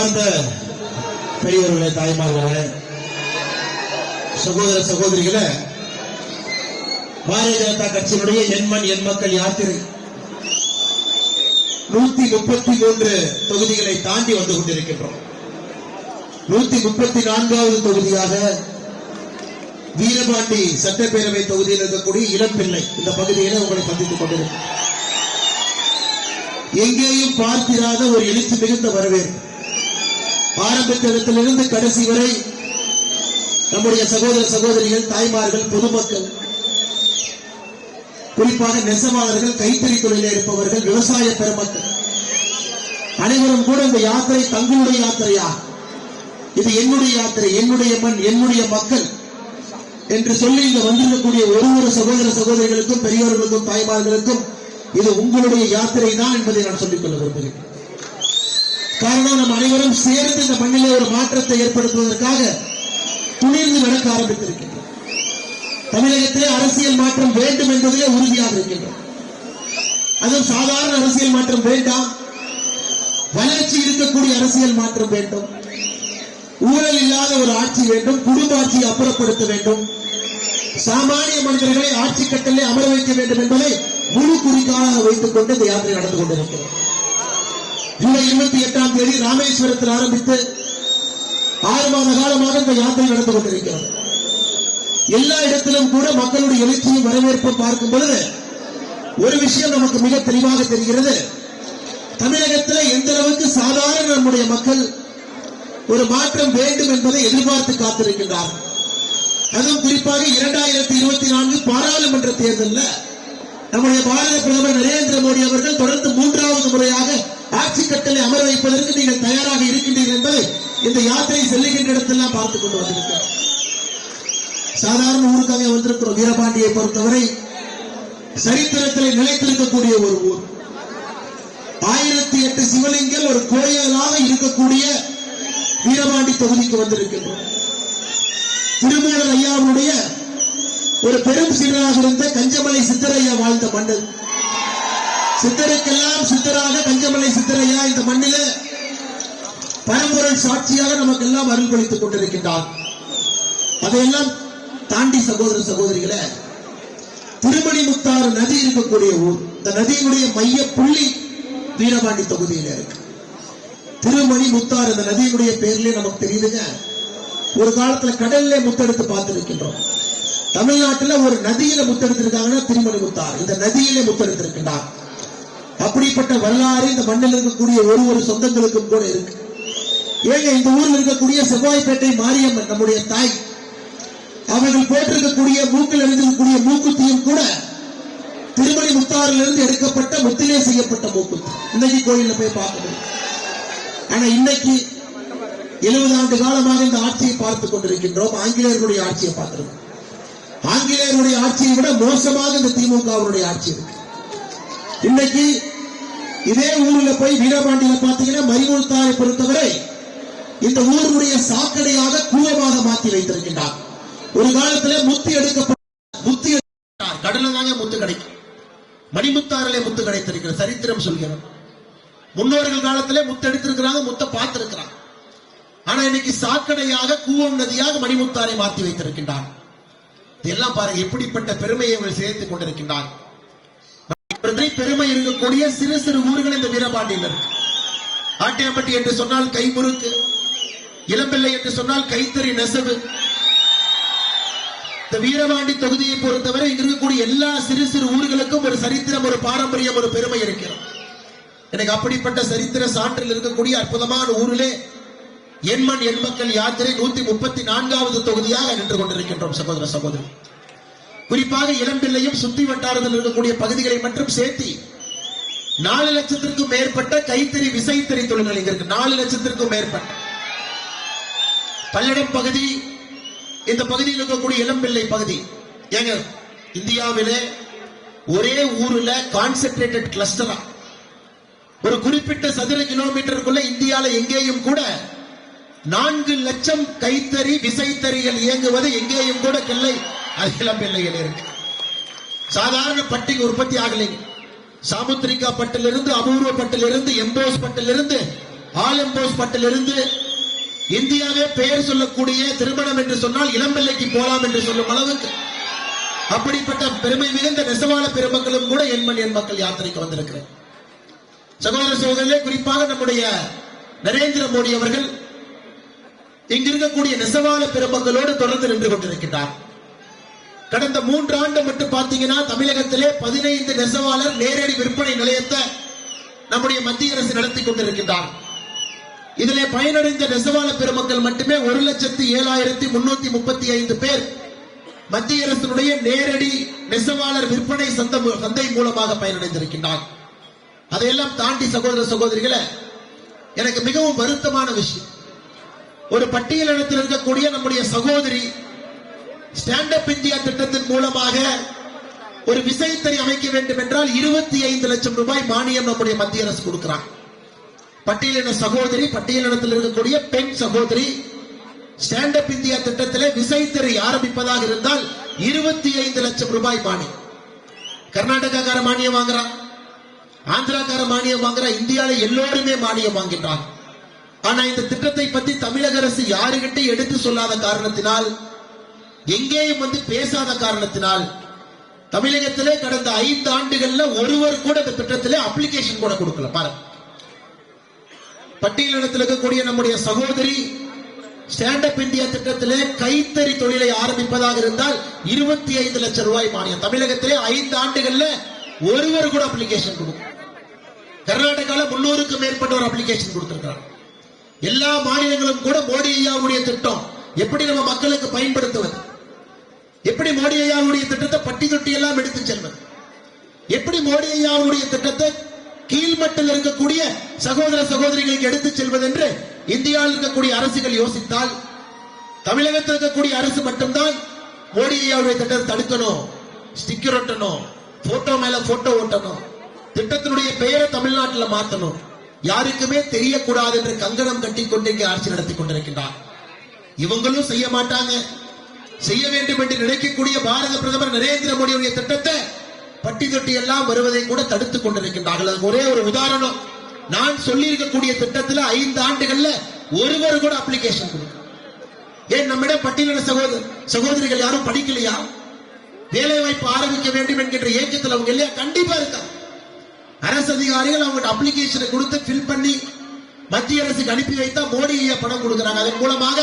அன்பார்ந்த பெரியவர்களே தாய்மார்களே சகோதர சகோதரிகளே பாரதிய ஜனதா கட்சியினுடைய எண்மண் எண் மக்கள் யாத்திரை நூத்தி முப்பத்தி மூன்று தொகுதிகளை தாண்டி வந்து கொண்டிருக்கின்றோம். நூத்தி முப்பத்தி நான்காவது தொகுதியாக வீரபாண்டி சட்டப்பேரவை தொகுதியில் இருக்கக்கூடிய இளம்பிள்ளை இந்த பகுதியில உங்களை சந்தித்துக் கொண்டிருக்கிறேன் எங்கேயும் பார்த்திராத ஒரு எழுச்சி மிகுந்த வரவேற்பு. ஆரம்பித்த இடத்திலிருந்து கடைசி வரை நம்முடைய சகோதர சகோதரிகள் தாய்மார்கள் பொதுமக்கள் குறிப்பாக நெசவாளர்கள் கைத்தறி தொழிலில் இருப்பவர்கள் விவசாய பெருமக்கள் அனைவரும் கூட இந்த யாத்திரை தங்களுடைய யாத்திரையா? இது என்னுடைய யாத்திரை என்னுடைய மண் என்னுடைய மக்கள் என்று சொல்லி இங்க வந்திருக்கக்கூடிய ஒரு ஒரு சகோதர சகோதரிகளுக்கும் பெரியவர்களுக்கும் தாய்மார்களுக்கும் இது உங்களுடைய யாத்திரை தான் என்பதை நான் சொல்லிக் கொள்ள விரும்புகிறேன். காரணம் நம் அனைவரும் சேர்ந்து இந்த மண்ணிலே ஒரு மாற்றத்தை ஏற்படுத்துவதற்காக துணிந்து நடக்க ஆரம்பித்திருக்கின்றோம். தமிழகத்திலே அரசியல் மாற்றம் வேண்டும் என்பதிலே உறுதியாக இருக்கின்றோம். அதுவும் சாதாரண அரசியல் மாற்றம் வேண்டாம். வளர்ச்சி இருக்கக்கூடிய அரசியல் மாற்றம் வேண்டும். ஊழல் இல்லாத ஒரு ஆட்சி வேண்டும். குடும்ப ஆட்சியை அப்புறப்படுத்த வேண்டும். சாமானிய மனிதர்களை ஆட்சி கட்டலே அமர வைக்க வேண்டும் என்பதை முழு குறிக்காக வைத்துக் கொண்டு இந்த யாத்திரை நடந்து கொண்டிருக்கிறோம் ஜூலை இருபத்தி எட்டாம் தேதி ராமேஸ்வரத்தில் ஆரம்பித்து ஆறு மாத காலமாக இந்த யாத்திரை நடந்து கொண்டிருக்கிறது. எல்லா இடத்திலும் கூட மக்களுடைய எழுச்சியும் வரவேற்பும் பார்க்கும் பொழுது ஒரு விஷயம் நமக்கு மிக தெளிவாக தெரிகிறது. தமிழகத்தில் எந்த அளவுக்கு சாதாரண நம்முடைய மக்கள் ஒரு மாற்றம் வேண்டும் என்பதை எதிர்பார்த்து காத்திருக்கின்றார் அதுவும் குறிப்பாக இரண்டாயிரத்தி இருபத்தி நான்கு பாராளுமன்ற தேர்தலில் நம்முடைய பாரத பிரதமர் நரேந்திர மோடி அவர்கள் தொடர்ந்து மூன்றாவது முறையாக ஆட்சி கட்டளை அமர வைப்பதற்கு நீங்கள் தயாராக இருக்கின்றீர்கள் என்பதை இந்த யாத்திரை செல்லுகின்ற இடத்தெல்லாம் பார்த்துக் கொண்டு வந்திருக்கிறோம் சாதாரண ஊருக்காக வந்திருக்கிறோம். வீரபாண்டியை பொறுத்தவரை சரித்திரத்தில் நிலைத்திருக்கக்கூடிய ஒரு ஊர். ஆயிரத்தி எட்டு சிவலிங்கல் ஒரு கோயிலாக இருக்கக்கூடிய வீரபாண்டி தொகுதிக்கு வந்திருக்கின்றோம் திருமூலர் ஐயாவுடைய ஒரு பெரும் சிறராக இருந்த கஞ்சமலை சித்தரையா வாழ்ந்த மண்ணு. சித்தருக்கெல்லாம் சித்தராக கஞ்சமலை சித்தரையா இந்த மண்ணில பரம்பொருள் சாட்சியாக நமக்கு எல்லாம் அருள்பளித்துக் கொண்டிருக்கின்றார். அதையெல்லாம் தாண்டி சகோதர சகோதரிகளை திருமணி முத்தாறு நதி இருக்கக்கூடிய ஊர். இந்த நதியினுடைய மைய புள்ளி வீரபாண்டி தொகுதியில இருக்கு. திருமணி முத்தாறு இந்த நதியினுடைய பேர்லயே நமக்கு தெரியுதுங்க. ஒரு காலத்துல கடல்ல முத்தெடுத்து பார்த்திருக்கின்றோம். தமிழ்நாட்டுல ஒரு நதியில முத்தெடுத்திருக்காங்கன்னா திருமணி முத்தார் இந்த நதியிலே முத்தெடுத்திருக்கின்றார். அப்படிப்பட்ட வரலாறு இந்த மண்ணில் இருக்கக்கூடிய ஒரு ஒரு சொந்தங்களுக்கும் கூட இருக்கு. ஏங்க இந்த ஊரில் இருக்கக்கூடிய செவ்வாய்ப்பேட்டை மாரியம்மன் நம்முடைய தாய் அவர்கள் போட்டிருக்கக்கூடிய மூக்கில் எழுந்திருக்கக்கூடிய மூக்குத்தியும் கூட திருமணி முத்தாரிலிருந்து எடுக்கப்பட்ட முத்திலே செய்யப்பட்ட மூக்குத்தி. இன்னைக்கு கோயில்ல போய் பார்க்க முடியும். ஆனா இன்னைக்கு எழுபது ஆண்டு காலமாக இந்த ஆட்சியை பார்த்துக் கொண்டிருக்கின்றோம். ஆங்கிலேயர்களுடைய ஆட்சியை பார்த்திருக்கோம். ஆங்கிலேயருடைய ஆட்சியை விட மோசமாக இந்த திமுகவுடைய ஆட்சி இருக்கு. இன்னைக்கு இதே ஊர்ல போய் வீரபாண்டியில பாத்தீங்கன்னா மரிமுத்தாரை பொறுத்தவரை இந்த ஊருடைய சாக்கடையாக கூவமாக மாற்றி வைத்திருக்கின்றார். ஒரு காலத்துல முத்தி எடுக்கப்பட்ட முத்தி எடுக்கப்பட்டார். தாங்க முத்து கிடைக்கும். மணிமுத்தாரிலே முத்து கிடைத்திருக்கிற சரித்திரம் சொல்கிறோம் முன்னோர்கள் காலத்திலே முத்து எடுத்திருக்கிறாங்க முத்த பார்த்திருக்கிறாங்க. ஆனா இன்னைக்கு சாக்கடையாக கூவம் நதியாக மணிமுத்தாரை மாற்றி வைத்திருக்கின்றார். இதெல்லாம் பாருங்க எப்படிப்பட்ட பெருமையை இவர்கள் சேர்த்துக் கொண்டிருக்கின்றார். பெருமை இருக்கக்கூடிய சிறு சிறு ஊர்கள் இந்த வீரபாண்டியில் இருக்கு ஆட்டியம்பட்டி என்று சொன்னால் கைமுறுக்கு இளம்பிள்ளை என்று சொன்னால் கைத்தறி நெசவு. இந்த வீரபாண்டி தொகுதியை பொறுத்தவரை இங்க இருக்கக்கூடிய எல்லா சிறு சிறு ஊர்களுக்கும் ஒரு சரித்திரம் ஒரு பாரம்பரியம் ஒரு பெருமை இருக்கிறது. எனக்கு அப்படிப்பட்ட சரித்திர சான்றில் இருக்கக்கூடிய அற்புதமான ஊரிலே எண்மண் எண் மக்கள் யாத்திரை நூத்தி முப்பத்தி நான்காவது தொகுதியாக நின்று கொண்டிருக்கின்றோம் சகோதர சகோதரி. குறிப்பாக இளம்பிள்ளையும் சுத்தி வட்டாரத்தில் இருக்கக்கூடிய பகுதிகளை மட்டும் சேர்த்தி நாலு லட்சத்திற்கும் மேற்பட்ட கைத்தறி விசைத்தறி தொழில்கள் இங்க இருக்கு. நாலு லட்சத்திற்கும் மேற்பட்ட. பல்லடம் பகுதி இந்த பகுதியில் இருக்கக்கூடிய இளம்பிள்ளை பகுதி ஏங்க இந்தியாவிலே ஒரே ஊர்ல கான்சென்ட்ரேட்டட் கிளஸ்டரா ஒரு குறிப்பிட்ட சதுர கிலோமீட்டருக்குள்ள இந்தியால எங்கேயும் கூட நான்கு லட்சம் கைத்தறி விசைத்தறிகள் இயங்குவது எங்கேயும் கூட கிள்ளை அகிலம் எல்லையில் இருக்கு. சாதாரண பட்டிக்கு உற்பத்தி ஆகலை சாமுத்திரிகா பட்டிலிருந்து அபூர்வ பட்டிலிருந்து எம்போஸ் பட்டிலிருந்து ஆல் எம்போஸ் பட்டிலிருந்து இந்தியாவே பெயர் சொல்லக்கூடிய திருமணம் என்று சொன்னால் இளம்பிள்ளைக்கு போலாம் என்று சொல்லும் அளவுக்கு. அப்படிப்பட்ட பெருமை மிகுந்த நெசவாள பெருமக்களும் கூட என் மண் என் மக்கள் யாத்திரைக்கு வந்திருக்கிறேன். சகோதர சகோதரர்களே குறிப்பாக நம்முடைய நரேந்திர மோடி அவர்கள் இங்கு இருக்கக்கூடிய நெசவாள பெருமக்களோடு தொடர்ந்து நின்று கொண்டிருக்கின்றார். கடந்த மூன்று ஆண்டு மட்டும் பார்த்தீங்கன்னா தமிழகத்திலே பதினைந்து நெசவாளர் நேரடி விற்பனை நிலையத்தை நம்முடைய மத்திய அரசு நடத்தி கொண்டிருக்கின்றார். இதிலே பயனடைந்த நெசவாள பெருமக்கள் மட்டுமே ஒரு லட்சத்தி ஏழாயிரத்தி முன்னூத்தி முப்பத்தி ஐந்து பேர் மத்திய அரசினுடைய நேரடி நெசவாளர் விற்பனை சந்த சந்தை மூலமாக பயனடைந்திருக்கின்றார். அதையெல்லாம் தாண்டி சகோதர சகோதரிகளை எனக்கு மிகவும் வருத்தமான விஷயம். ஒரு பட்டியலினத்தில் இருக்கக்கூடிய நம்முடைய சகோதரி ஸ்டாண்ட் அப் இந்தியா திட்டத்தின் மூலமாக ஒரு விசைத்தறி அமைக்க வேண்டும் என்றால் இருபத்தி ஐந்து லட்சம் ரூபாய் மானியம் நம்முடைய மத்திய அரசு கொடுக்கிறார். பட்டியலின சகோதரி பட்டியலினத்தில் இருக்கக்கூடிய பெண் சகோதரி ஸ்டாண்ட் அப் இந்தியா திட்டத்திலே விசைத்தறி ஆரம்பிப்பதாக இருந்தால் இருபத்தி ஐந்து லட்சம் ரூபாய் மானியம். கர்நாடகாக்கார மானியம் வாங்குறான். ஆந்திராக்கார மானியம் வாங்குறா இந்தியாவில எல்லோருமே மானியம் வாங்கிட்டாங்க ஆனா இந்த திட்டத்தை பத்தி தமிழக அரசு யாருகிட்ட எடுத்து சொல்லாத காரணத்தினால் எங்கேயும் வந்து பேசாத காரணத்தினால் தமிழகத்திலே கடந்த ஐந்து ஆண்டுகள்ல ஒருவர் கூட இந்த திட்டத்திலே அப்ளிகேஷன் கூட கொடுக்கல. பாருங்க. பட்டியலிடத்தில் இருக்கக்கூடிய நம்முடைய சகோதரி ஸ்டாண்ட் அப் இந்தியா திட்டத்திலே கைத்தறி தொழிலை ஆரம்பிப்பதாக இருந்தால் இருபத்தி ஐந்து லட்சம் ரூபாய் மானியம். தமிழகத்திலே ஐந்து ஆண்டுகள்ல ஒருவர் கூட அப்ளிகேஷன் கொடுக்கும் கர்நாடகால முன்னூறுக்கும் மேற்பட்ட ஒரு அப்ளிகேஷன் கொடுத்திருக்கிறார். எல்லா மாநிலங்களும் கூட மோடி ஐயாவுடைய திட்டம். எப்படி நம்ம மக்களுக்கு பயன்படுத்துவது? எப்படி மோடி ஐயாவுடைய திட்டத்தை பட்டி தொட்டி எல்லாம் எடுத்து செல்வது? எப்படி மோடி ஐயாவுடைய திட்டத்தை கீழ்மட்டில் இருக்கக்கூடிய சகோதர சகோதரிகளுக்கு எடுத்துச் செல்வது என்று இந்தியாவில் இருக்கக்கூடிய அரசுகள் யோசித்தால் தமிழகத்தில் இருக்கக்கூடிய அரசு மட்டும்தான் மோடி ஐயாவுடைய திட்டத்தை தடுக்கணும் ஸ்டிக்கர் ஒட்டணும் போட்டோ மேல போட்டோ ஓட்டணும் திட்டத்தினுடைய பெயரை தமிழ்நாட்டில் மாத்தணும். யாருக்குமே தெரியக்கூடாது என்று கங்கணம் கட்டிக்கொண்டு இங்கே ஆட்சி நடத்தி கொண்டிருக்கின்றார். இவங்களும் செய்ய மாட்டாங்க. செய்ய வேண்டும் என்று நினைக்கக்கூடிய பாரத பிரதமர் நரேந்திர மோடியுடைய திட்டத்தை பட்டி தொட்டி எல்லாம் வருவதை கூட தடுத்துக் கொண்டிருக்கின்றார்கள். அதுக்கு ஒரே ஒரு உதாரணம். நான் சொல்லி இருக்கக்கூடிய திட்டத்தில் ஐந்து ஆண்டுகள்ல ஒருவர் கூட அப்ளிகேஷன் கொடுக்க ஏன் நம்மிடம் பட்டியலின சகோதர சகோதரிகள் யாரும் படிக்கலையா? வேலை வாய்ப்பு ஆரம்பிக்க வேண்டும் என்கின்ற இயக்கத்தில் அவங்க இல்லையா? கண்டிப்பா இருக்கா அரசு அதிகாரிகள் அவங்க அப்ளிகேஷனை கொடுத்து ஃபில் பண்ணி மத்திய அரசுக்கு அனுப்பி வைத்தா மோடி ஐயா பணம் கொடுக்கிறாங்க. அதன் மூலமாக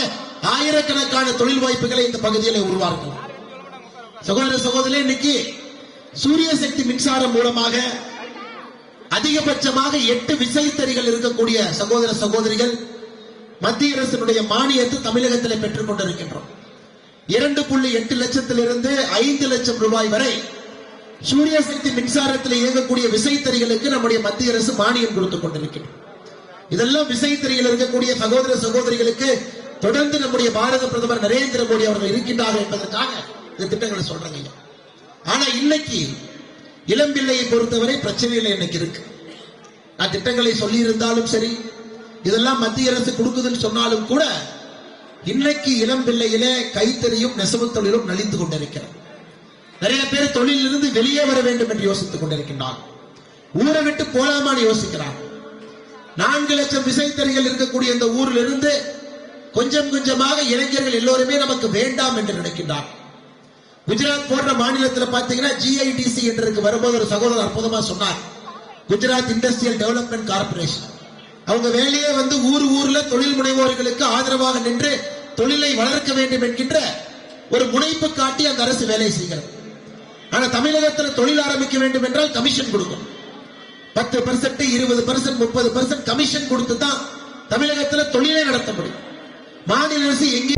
ஆயிரக்கணக்கான தொழில் வாய்ப்புகளை இந்த பகுதியில் உருவாக்கலாம் சகோதர சகோதரி இன்னைக்கு சூரிய சக்தி மின்சாரம் மூலமாக அதிகபட்சமாக எட்டு விசைத்தறிகள் இருக்கக்கூடிய சகோதர சகோதரிகள் மத்திய அரசினுடைய மானியத்தை தமிழகத்தில் பெற்றுக் கொண்டிருக்கின்றோம். இரண்டு புள்ளி எட்டு லட்சத்திலிருந்து ஐந்து லட்சம் ரூபாய் வரை சூரிய சக்தி மின்சாரத்தில் இயங்கக்கூடிய விசைத்தறிகளுக்கு நம்முடைய மத்திய அரசு மானியம் கொடுத்துக் கொண்டிருக்கின்றோம் இதெல்லாம் விசைத்தறியில் இருக்கக்கூடிய சகோதர சகோதரிகளுக்கு தொடர்ந்து நம்முடைய பாரத பிரதமர் நரேந்திர மோடி அவர்கள் இருக்கின்றார்கள் என்பதற்காக இந்த திட்டங்களை சொல்றாங்க ஆனா இன்னைக்கு இளம்பிள்ளையை பொறுத்தவரை பிரச்சனைகள் இன்னைக்கு இருக்கு. நான் திட்டங்களை சொல்லி இருந்தாலும் சரி இதெல்லாம் மத்திய அரசு கொடுக்குதுன்னு சொன்னாலும் கூட இன்னைக்கு இளம் பிள்ளையிலே கைத்தறியும் நெசவு தொழிலும் நலிந்து கொண்டிருக்கிறது. நிறைய பேர் தொழிலிருந்து வெளியே வர வேண்டும் என்று யோசித்துக் கொண்டிருக்கின்றார் ஊரை விட்டு போலாமான்னு யோசிக்கிறார் நான்கு லட்சம் விசைத்தறிகள் இருக்கக்கூடிய இந்த ஊரில் இருந்து கொஞ்சம் கொஞ்சமாக இளைஞர்கள் எல்லோருமே நமக்கு வேண்டாம் என்று நினைக்கின்றார் குஜராத் போன்ற மாநிலத்தில் பார்த்தீங்கன்னா ஜிஐடிசி என்று வரும்போது ஒரு சகோதரர் அற்புதமா சொன்னார். குஜராத் இண்டஸ்ட்ரியல் டெவலப்மெண்ட் கார்பரேஷன் அவங்க வேலையே வந்து ஊர் ஊர்ல தொழில் முனைவோர்களுக்கு ஆதரவாக நின்று தொழிலை வளர்க்க வேண்டும் என்கின்ற ஒரு முனைப்பு காட்டி அந்த அரசு வேலை செய்கிறது. ஆனா தமிழகத்தில் தொழில் ஆரம்பிக்க வேண்டும் என்றால் கமிஷன் கொடுக்கும் பத்து பர்சன்ட் இருபது பர்சன்ட் முப்பது பர்சன்ட் கமிஷன் கொடுத்து தான் தமிழகத்தில் தொழிலை நடத்த முடியும் மாநில அரசு எங்கே